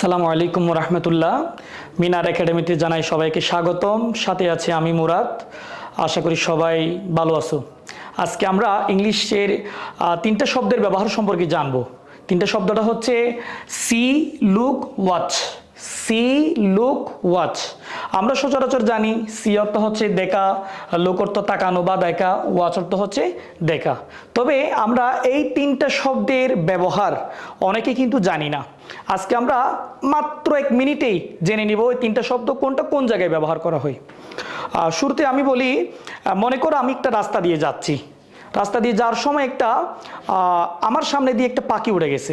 সালামু আলাইকুম রহমতুল্লাহ। মিনার একাডেমিতে জানাই সবাইকে স্বাগতম। সাথে আছে আমি মুরাদ। আশা করি সবাই ভালো আছো। আজকে আমরা ইংলিশের তিনটা শব্দের ব্যবহার সম্পর্কে জানব। তিনটা শব্দটা হচ্ছে see look watch see look watch আমরা সচরাচর জানি সি অর্থ হচ্ছে দেখা লোক অর্থ তাকানো বা দেখা ওয়াচ অর্থ হচ্ছে দেখা। তবে আমরা এই তিনটা শব্দের ব্যবহার অনেকে কিন্তু জানি না। আজকে আমরা মাত্র এক মিনিটেই জেনে নিব এই তিনটা শব্দ কোনটা কোন জায়গায় ব্যবহার করা হয়। শুরুতে আমি বলি মনে করো আমি একটা রাস্তা দিয়ে যাচ্ছি। রাস্তা দিয়ে যাওয়ার সময় একটা আমার সামনে দিয়ে একটা পাখি উড়ে গেছে।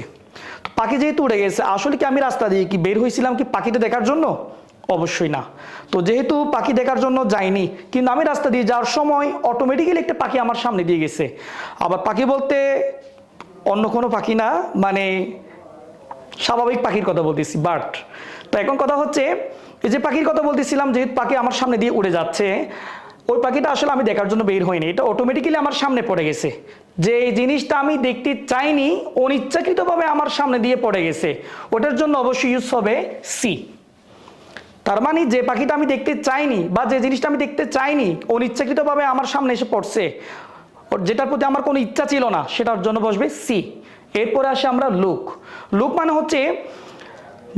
পাখি যেহেতু উড়ে গেছে, আসলে কি আমি রাস্তা দিয়ে কি বের হয়েছিলাম কি পাখিটা দেখার জন্য? অবশ্যই না। তো যেহেতু পাখি দেখার জন্য যাইনি, কিন্তু আমি রাস্তা দিয়ে যাওয়ার সময় অটোমেটিক্যালি একটা পাখি আমার সামনে দিয়ে গেছে। আবার পাখি বলতে অন্য কোনো পাখি না মানে স্বাভাবিক পাখির কথা বলতেছি বাট তো এখন কথা হচ্ছে, এই যে পাখির কথা বলতেছিলাম, যেহেতু পাখি আমার সামনে দিয়ে উড়ে যাচ্ছে, ওই পাখিটা আসলে আমি দেখার জন্য বের হইনি এটা অটোমেটিক্যালি আমার সামনে পড়ে গেছে। যে এই জিনিসটা আমি দেখতে চাইনি, অনিচ্ছাকৃতভাবে আমার সামনে দিয়ে পড়ে গেছে। ওটার জন্য অবশ্যই ইউজ হবে সি তার মানে যে পাখিটা আমি দেখতে চাইনি বা যে জিনিসটা আমি দেখতে চাইনি অনিচ্ছাকৃতভাবে আমার সামনে এসে পড়ছে। যেটার প্রতি আমার কোনো ইচ্ছা ছিল না, সেটার জন্য বসবে সি। এরপরে আসে আমরা লুক। লুক মানে হচ্ছে,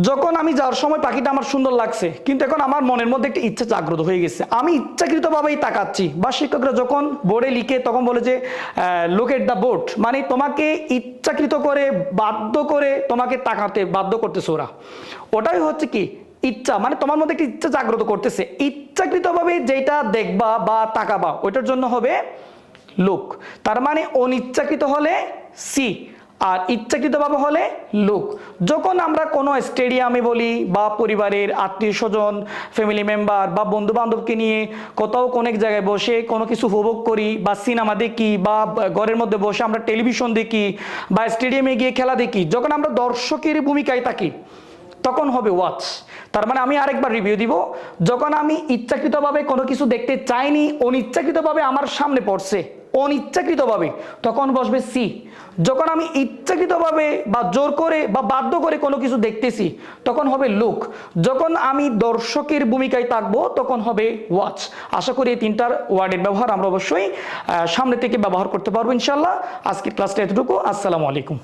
যখন আমি যাওয়ার সময় পাখিটা আমার সুন্দর লাগছে, কিন্তু এখন আমার মনের মধ্যে একটা ইচ্ছা জাগ্রত হয়ে গেছে। আমি ইচ্ছাকৃতভাবেই তাকাচ্ছি। বা শিক্ষকরা যখন বোর্ডে লিখে তখন বলে যে লুক এট দ্য বোর্ড মানে তোমাকে ইচ্ছাকৃত করে, বাধ্য করে তোমাকে তাকাতে, বাধ্য করতেছে ওরা। ওটাই হচ্ছে কি ইচ্ছা মানে তোমার মধ্যে একটা ইচ্ছা জাগ্রত করতেছে। ইচ্ছাকৃতভাবে যেটা দেখবা বা তাকাবা, ওইটার জন্য হবে লুক। তার মানে অনিচ্ছাকৃত হলে সি, আর ইচ্ছাকৃতভাবে হলে লুক। যখন আমরা কোনো স্টেডিয়ামে বলি বা পরিবারের আত্মীয় স্বজন ফ্যামিলি মেম্বার বা বন্ধু বান্ধবকে নিয়ে কোথাও কোনো এক জায়গায় বসে কোনো কিছু উপভোগ করি বা সিনেমা দেখি বা ঘরের মধ্যে বসে আমরা টেলিভিশন দেখি বা স্টেডিয়ামে গিয়ে খেলা দেখি, যখন আমরা দর্শকের ভূমিকায় থাকি তখন হবে ওয়াচ তার মানে আমি আরেকবার রিভিউ দিব। যখন আমি ইচ্ছাকৃতভাবে কোনো কিছু দেখতে চাইনি, অনিচ্ছাকৃতভাবে আমার সামনে পড়ছে, অনিচ্ছাকৃতভাবে, তখন বসবে সি যখন আমি ইচ্ছাকৃতভাবে বা জোর করে বা বাধ্য করে কোনো কিছু দেখতেছি, তখন হবে লুক যখন আমি দর্শকের ভূমিকায় থাকব, তখন হবে ওয়াচ আশা করি এই তিনটার ওয়ার্ডের ব্যবহার আমরা অবশ্যই সামনে থেকে ব্যবহার করতে পারব ইনশাল্লাহ আজকের ক্লাসটা এতটুকু। আসসালামু আলাইকুম।